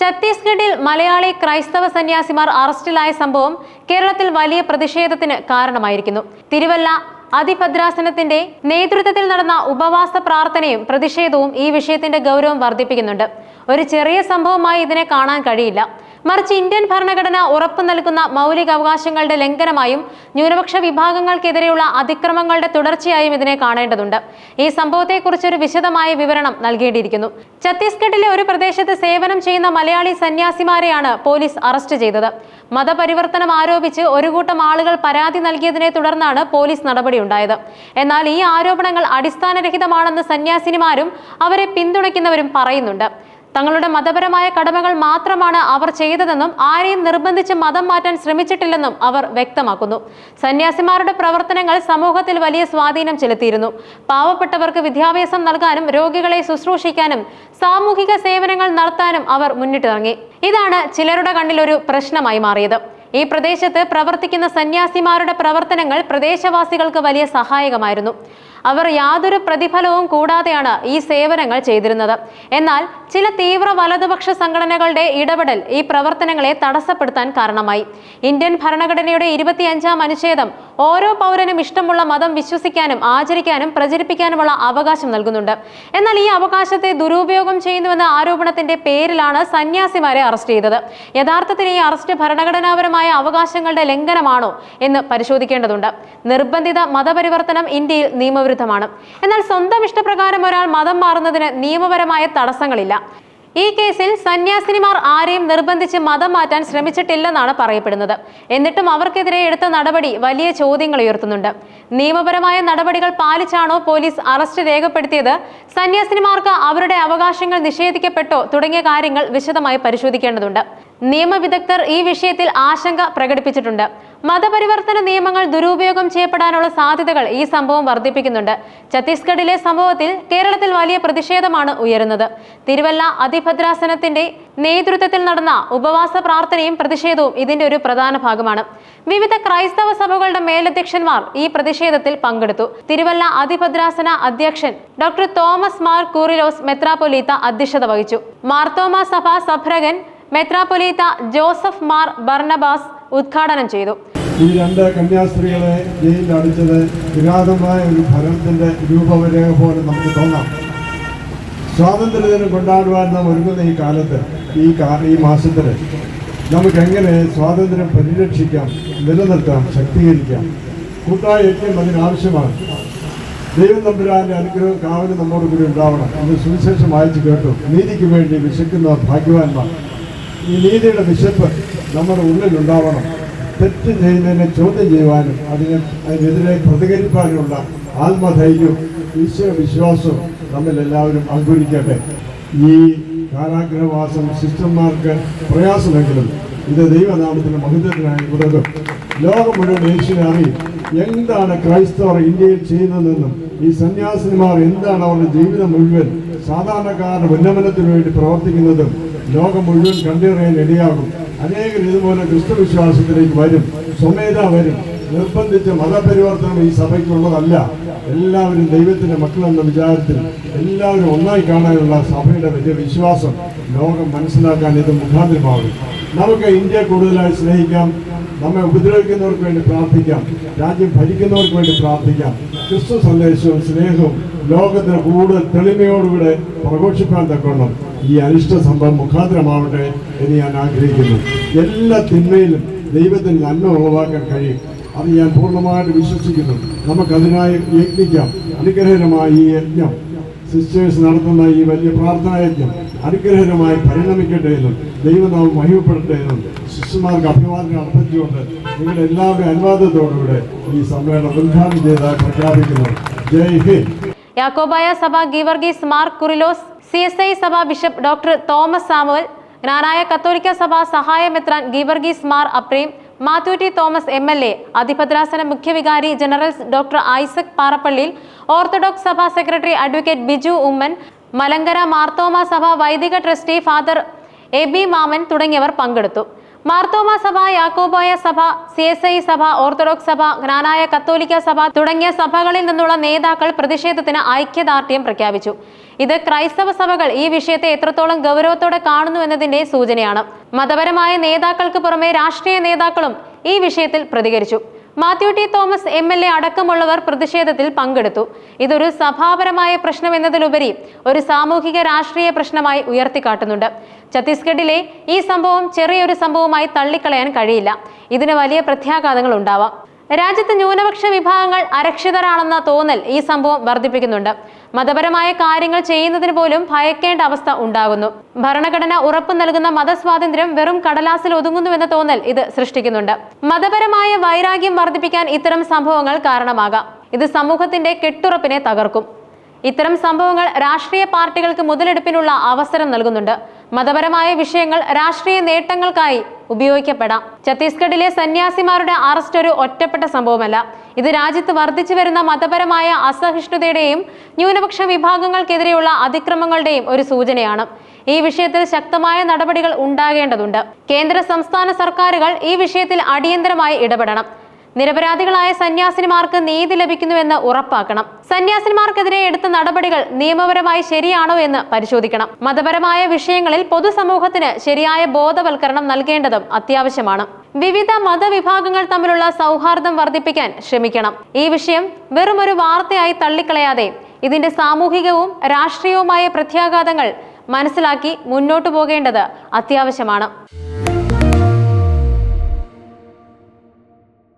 ഛത്തീസ്ഗഡിൽ മലയാളി ക്രൈസ്തവ സന്യാസിമാർ അറസ്റ്റിലായ സംഭവം കേരളത്തിൽ വലിയ പ്രതിഷേധത്തിന് കാരണമായിരിക്കുന്നു. തിരുവല്ല അതിഭദ്രാസനത്തിന്റെ നേതൃത്വത്തിൽ നടന്ന ഉപവാസ പ്രാർത്ഥനയും പ്രതിഷേധവും ഈ വിഷയത്തിന്റെ ഗൗരവം വർദ്ധിപ്പിക്കുന്നുണ്ട്. ഒരു ചെറിയ സംഭവമായി ഇതിനെ കാണാൻ കഴിയില്ല. മറിച്ച് ഇന്ത്യൻ ഭരണഘടന ഉറപ്പു നൽകുന്ന മൗലിക അവകാശങ്ങളുടെ ലംഘനമായും ന്യൂനപക്ഷ വിഭാഗങ്ങൾക്കെതിരെയുള്ള അതിക്രമങ്ങളുടെ തുടർച്ചയായും ഇതിനെ കാണേണ്ടതുണ്ട്. ഈ സംഭവത്തെക്കുറിച്ച് ഒരു വിശദമായ വിവരണം നൽകേണ്ടിയിരിക്കുന്നു. ഛത്തീസ്ഗഡിലെ ഒരു പ്രദേശത്ത് സേവനം ചെയ്യുന്ന മലയാളി സന്യാസിമാരെയാണ് പോലീസ് അറസ്റ്റ് ചെയ്തത്. മതപരിവർത്തനം ആരോപിച്ച് ഒരു കൂട്ടം ആളുകൾ പരാതി നൽകിയതിനെ തുടർന്നാണ് പോലീസ് നടപടിയുണ്ടായത്. എന്നാൽ ഈ ആരോപണങ്ങൾ അടിസ്ഥാനരഹിതമാണെന്ന് സന്യാസിനിമാരും അവരെ പിന്തുണയ്ക്കുന്നവരും പറയുന്നുണ്ട്. തങ്ങളുടെ മതപരമായ കടമകൾ മാത്രമാണ് അവർ ചെയ്തതെന്നും ആരെയും നിർബന്ധിച്ച് മതം മാറ്റാൻ ശ്രമിച്ചിട്ടില്ലെന്നും അവർ വ്യക്തമാക്കുന്നു. സന്യാസിമാരുടെ പ്രവർത്തനങ്ങൾ സമൂഹത്തിൽ വലിയ സ്വാധീനം ചെലുത്തിയിരുന്നു. പാവപ്പെട്ടവർക്ക് വിദ്യാഭ്യാസം നൽകാനും രോഗികളെ ശുശ്രൂഷിക്കാനും സാമൂഹിക സേവനങ്ങൾ നടത്താനും അവർ മുന്നിട്ടിറങ്ങി ഇതാണ് ചിലരുടെ കണ്ണിലൊരു പ്രശ്നമായി മാറിയത്. ഈ പ്രദേശത്ത് പ്രവർത്തിക്കുന്ന സന്യാസിമാരുടെ പ്രവർത്തനങ്ങൾ പ്രദേശവാസികൾക്ക് വലിയ സഹായകമായിരുന്നു. അവർ യാതൊരു പ്രതിഫലവും കൂടാതെയാണ് ഈ സേവനങ്ങൾ ചെയ്തിരുന്നത്. എന്നാൽ ചില തീവ്ര വലതുപക്ഷ സംഘടനകളുടെ ഇടപെടൽ ഈ പ്രവർത്തനങ്ങളെ തടസ്സപ്പെടുത്താൻ കാരണമായി. ഇന്ത്യൻ ഭരണഘടനയുടെ ഇരുപത്തിയഞ്ചാം അനുച്ഛേദം ഓരോ പൗരനും ഇഷ്ടമുള്ള മതം വിശ്വസിക്കാനും ആചരിക്കാനും പ്രചരിപ്പിക്കാനുമുള്ള അവകാശം നൽകുന്നുണ്ട്. എന്നാൽ ഈ അവകാശത്തെ ദുരുപയോഗം ചെയ്യുന്നുവെന്ന ആരോപണത്തിന്റെ പേരിലാണ് സന്യാസിമാരെ അറസ്റ്റ് ചെയ്തത്. യഥാർത്ഥത്തിൽ ഈ അറസ്റ്റ് ഭരണഘടനാപരമായ അവകാശങ്ങളുടെ ലംഘനമാണോ എന്ന് പരിശോധിക്കേണ്ടതുണ്ട്. നിർബന്ധിത മതപരിവർത്തനം ഇന്ത്യയിൽ നിയമവിരുദ്ധമാണ് എന്നാൽ സ്വന്തം ഇഷ്ടപ്രകാരം ഒരാൾ മതം മാറുന്നതിന് നിയമപരമായ തടസ്സങ്ങളില്ല. ഈ കേസിൽ സന്യാസിനിമാർ ആരെയും നിർബന്ധിച്ച് മതം മാറ്റാൻ ശ്രമിച്ചിട്ടില്ലെന്നാണ് പറയപ്പെടുന്നത്. എന്നിട്ടും അവർക്കെതിരെ എടുത്ത നടപടി വലിയ ചോദ്യങ്ങൾ ഉയർത്തുന്നുണ്ട്. നിയമപരമായ നടപടികൾ പാലിച്ചാണോ പോലീസ് അറസ്റ്റ് രേഖപ്പെടുത്തിയത്? സന്യാസിനിമാർക്ക് അവരുടെ അവകാശങ്ങൾ നിഷേധിക്കപ്പെട്ടോ? തുടങ്ങിയ കാര്യങ്ങൾ വിശദമായി പരിശോധിക്കേണ്ടതുണ്ട്. നിയമവിദഗ്ധർ ഈ വിഷയത്തിൽ ആശങ്ക പ്രകടിപ്പിച്ചിട്ടുണ്ട്. മതപരിവർത്തന നിയമങ്ങൾ ദുരുപയോഗം ചെയ്യപ്പെടാനുള്ള സാധ്യതകൾ ഈ സംഭവം വർദ്ധിപ്പിക്കുന്നുണ്ട്. ഛത്തീസ്ഗഡിലെ സംഭവത്തിൽ കേരളത്തിൽ വലിയ പ്രതിഷേധമാണ് ഉയരുന്നത്. തിരുവല്ല അതിഭദ്രാസനത്തിന്റെ നേതൃത്വത്തിൽ നടന്ന ഉപവാസ പ്രാർത്ഥനയും പ്രതിഷേധവും ഇതിന്റെ ഒരു പ്രധാന ഭാഗമാണ്. വിവിധ ക്രൈസ്തവ സഭകളുടെ മേലധ്യക്ഷന്മാർ ഈ പ്രതിഷേധത്തിൽ പങ്കെടുത്തു. തിരുവല്ല അതിഭദ്രാസന അധ്യക്ഷൻ ഡോക്ടർ തോമസ് മാർ കൂറിലോസ് മെത്രാപൊലീത്ത അധ്യക്ഷത വഹിച്ചു. മാർത്തോമ സഭ സഭ്രകൻ മെത്രാപൊലീത്ത ജോസഫ് മാർ ബർണബാസ് ഉദ്ഘാടനം ചെയ്തു. ഈ രണ്ട് കന്യാസ്ത്രീകളെ ജയിലിൽ അടിച്ചത് വിഘാതമായ ഒരു ഫലത്തിന്റെ രൂപരേഖ പോലെ നമുക്ക് തോന്നാം. സ്വാതന്ത്ര്യദിനം കൊണ്ടാടുവാൻ നാം ഒരുങ്ങുന്ന ഈ കാലത്ത് ഈ ഈ മാസത്തിൽ നമുക്ക് എങ്ങനെ സ്വാതന്ത്ര്യം പരിരക്ഷിക്കാം നിലനിർത്താം ശക്തീകരിക്കാം? കൂട്ടായ യജ്ഞം അതിനാവശ്യമാണ്. ദൈവം തമ്പുരാന്റെ അനുഗ്രഹം കാവലും നമ്മോട് കൂടി ഉണ്ടാവണം എന്ന് സുവിശേഷം വായിച്ചു കേട്ടു. നീതിക്ക് വേണ്ടി വിശക്കുന്ന ഭാഗ്യവാന്മാർ. ഈ നീതിയുടെ വിശപ്പ് നമ്മുടെ ഉള്ളിൽ ഉണ്ടാവണം തെറ്റ് ചെയ്യുന്നതിനെ ചോദ്യം ചെയ്യുവാനും അതിനെ അതിനെതിരെ പ്രതികരിക്കാനുമുള്ള ആത്മധൈര്യവും ഈശ്വര വിശ്വാസവും നമ്മിൽ എല്ലാവരും അങ്കുരിക്കട്ടെ ഈ കാരാഗ്രഹവാസം സിസ്റ്റർമാർക്ക് പ്രയാസമെങ്കിലും ഇത് ദൈവനാമത്തിന് മഹിതത്തിനായി ഉതകും ലോകം മുഴുവൻ യേശുവിനെ എന്താണ് ക്രൈസ്തവർ ഇന്ത്യയിൽ ചെയ്യുന്നതെന്നും ഈ സന്യാസിനിമാർ എന്താണ് അവരുടെ ജീവിതം മുഴുവൻ സാധാരണക്കാരുടെ ഉന്നമനത്തിന് വേണ്ടി പ്രവർത്തിക്കുന്നതും ലോകം മുഴുവൻ കണ്ടറിയാൻ ഇടയാകും. അനേകർ ഇതുപോലെ ക്രിസ്തുവിശ്വാസത്തിലേക്ക് വരും സ്വമേധ വരും. നിർബന്ധിച്ച മതപരിവർത്തനം ഈ സഭയ്ക്കുള്ളതല്ല. എല്ലാവരും ദൈവത്തിന്റെ മക്കളെന്ന വിചാരത്തിൽ എല്ലാവരും ഒന്നായി കാണാനുള്ള സഭയുടെ വലിയ വിശ്വാസം ലോകം മനസ്സിലാക്കാൻ ഇത് മുഖാന്തരമാകും. നമുക്ക് ഇന്ത്യ കൂടുതലായി സ്നേഹിക്കാം നമ്മെ ഉപദ്രവിക്കുന്നവർക്ക് വേണ്ടി പ്രാർത്ഥിക്കാം രാജ്യം ഭരിക്കുന്നവർക്ക് വേണ്ടി പ്രാർത്ഥിക്കാം. ക്രിസ്തു സന്ദേശവും സ്നേഹവും ലോകത്തിന് കൂടുതൽ തെളിമയോടുകൂടെ പ്രഘോഷിപ്പാൻ തക്കവണ്ണം ഈ അനിഷ്ട സംഭവം മുഖാന്തരമാവട്ടെ എന്ന് ഞാൻ ആഗ്രഹിക്കുന്നു. എല്ലാ തിന്മയിലും ദൈവത്തിന് നന്മ ഉളവാക്കാൻ കഴിയും. അത് ഞാൻ പൂർണമായിട്ട് വിശ്വസിക്കുന്നു. നമുക്കതിനായി യജ്ഞിക്കാം. അനുഗ്രഹകരമായ ഈ യജ്ഞം. സിസ്റ്റേഴ്സ് നടത്തുന്ന ഈ വലിയ പ്രാർത്ഥനാ യജ്ഞം അനുഗ്രഹകരമായി പരിണമിക്കട്ടെ എന്നും ദൈവനാമം മഹിമപ്പെടട്ടെ എന്നും ശിഷ്യന്മാർക്ക് അഭിവാദനം അർപ്പിച്ചുകൊണ്ട് നിങ്ങളുടെ എല്ലാവരുടെയും അനുവാദത്തോടുകൂടെ ഈ സമ്മേളനം ഉദ്ഘാടനം ചെയ്തതായി പ്രഖ്യാപിക്കുന്നു. ജയ് ഹിന്ദ്. യാക്കോബായ സഭ Geevarghese Mar Kurilos C S I സഭ ബിഷപ്പ് ഡോക്ടർ തോമസ് സാമുവൽ ജ്ഞാനായ കത്തോലിക്ക സഭ സഹായ മെത്രാൻ Geevarghese Mar Aprem T Thomas M L A അതിഭദ്രാസന മുഖ്യവികാരി ജനറൽ ഡോക്ടർ ഐസക് പാറപ്പള്ളിയിൽ ഓർത്തഡോക്സ് സഭാ സെക്രട്ടറി അഡ്വക്കേറ്റ് ബിജു ഉമ്മൻ മലങ്കര മാർത്തോമ സഭ വൈദിക ട്രസ്റ്റി ഫാദർ എ ബി മാമൻ തുടങ്ങിയവർ പങ്കെടുത്തു. മാർത്തോമ സഭ യാക്കോബായ സഭ സി എസ് ഐ സഭ ഓർത്തഡോക്സ് സഭ ഗ്രാനായ കത്തോലിക്ക സഭ തുടങ്ങിയ സഭകളിൽ നിന്നുള്ള നേതാക്കൾ പ്രതിഷേധത്തിന് ഐക്യദാർഢ്യം പ്രഖ്യാപിച്ചു. ഇത് ക്രൈസ്തവ സഭകൾ ഈ വിഷയത്തെ എത്രത്തോളം ഗൗരവത്തോടെ കാണുന്നു എന്നതിന്റെ സൂചനയാണ്. മതപരമായ നേതാക്കൾക്ക് പുറമെ രാഷ്ട്രീയ നേതാക്കളും ഈ വിഷയത്തിൽ പ്രതികരിച്ചു. Mathew T Thomas M L A അടക്കമുള്ളവർ പ്രതിഷേധത്തിൽ പങ്കെടുത്തു. ഇതൊരു സഭാപരമായ പ്രശ്നം എന്നതിലുപരി ഒരു സാമൂഹിക രാഷ്ട്രീയ പ്രശ്നമായി ഉയർത്തിക്കാട്ടുന്നുണ്ട്. ഛത്തീസ്ഗഡിലെ ഈ സംഭവം ചെറിയൊരു സംഭവമായി തള്ളിക്കളയാൻ കഴിയില്ല. ഇതിന് വലിയ പ്രത്യാഘാതങ്ങൾ ഉണ്ടാവാം. രാജ്യത്ത് ന്യൂനപക്ഷ വിഭാഗങ്ങൾ അരക്ഷിതരാണെന്ന തോന്നൽ ഈ സംഭവം വർദ്ധിപ്പിക്കുന്നുണ്ട്. മതപരമായ കാര്യങ്ങൾ ചെയ്യുന്നതിന് പോലും ഭയക്കേണ്ട അവസ്ഥ ഉണ്ടാകുന്നു. ഭരണഘടന ഉറപ്പു നൽകുന്ന മതസ്വാതന്ത്ര്യം വെറും കടലാസിൽ ഒതുങ്ങുന്നുവെന്ന തോന്നൽ ഇത് സൃഷ്ടിക്കുന്നുണ്ട്. മതപരമായ വൈരാഗ്യം വർദ്ധിപ്പിക്കാൻ ഇത്തരം സംഭവങ്ങൾ കാരണമാകാം. ഇത് സമൂഹത്തിന്റെ കെട്ടുറപ്പിനെ തകർക്കും. ഇത്തരം സംഭവങ്ങൾ രാഷ്ട്രീയ പാർട്ടികൾക്ക് മുതലെടുപ്പിനുള്ള അവസരം നൽകുന്നുണ്ട്. മതപരമായ വിഷയങ്ങൾ രാഷ്ട്രീയ നേട്ടങ്ങൾക്കായി ഉപയോഗിക്കപ്പെടാം. ഛത്തീസ്ഗഡിലെ സന്യാസിമാരുടെ അറസ്റ്റ് ഒരു ഒറ്റപ്പെട്ട സംഭവമല്ല. ഇത് രാജ്യത്ത് വർദ്ധിച്ചു വരുന്ന മതപരമായ അസഹിഷ്ണുതയുടെയും ന്യൂനപക്ഷ വിഭാഗങ്ങൾക്കെതിരെയുള്ള അതിക്രമങ്ങളുടെയും ഒരു സൂചനയാണ്. ഈ വിഷയത്തിൽ ശക്തമായ നടപടികൾ ഉണ്ടാകേണ്ടതുണ്ട്. കേന്ദ്ര സംസ്ഥാന സർക്കാരുകൾ ഈ വിഷയത്തിൽ അടിയന്തരമായി ഇടപെടണം. നിരപരാധികളായ സന്യാസിനിമാർക്ക് നീതി ലഭിക്കുന്നുവെന്ന് ഉറപ്പാക്കണം. സന്യാസിനിമാർക്കെതിരെ എടുത്ത നടപടികൾ നിയമപരമായി ശരിയാണോ എന്ന് പരിശോധിക്കണം. മതപരമായ വിഷയങ്ങളിൽ പൊതുസമൂഹത്തിന് ശരിയായ ബോധവൽക്കരണം നൽകേണ്ടതും അത്യാവശ്യമാണ്. വിവിധ മതവിഭാഗങ്ങൾ തമ്മിലുള്ള സൗഹാർദ്ദം വർദ്ധിപ്പിക്കാൻ ശ്രമിക്കണം. ഈ വിഷയം വെറുമൊരു വാർത്തയായി തള്ളിക്കളയാതെ ഇതിന്റെ സാമൂഹികവും രാഷ്ട്രീയവുമായ പ്രത്യാഘാതങ്ങൾ മനസ്സിലാക്കി മുന്നോട്ടു പോകേണ്ടത് അത്യാവശ്യമാണ്.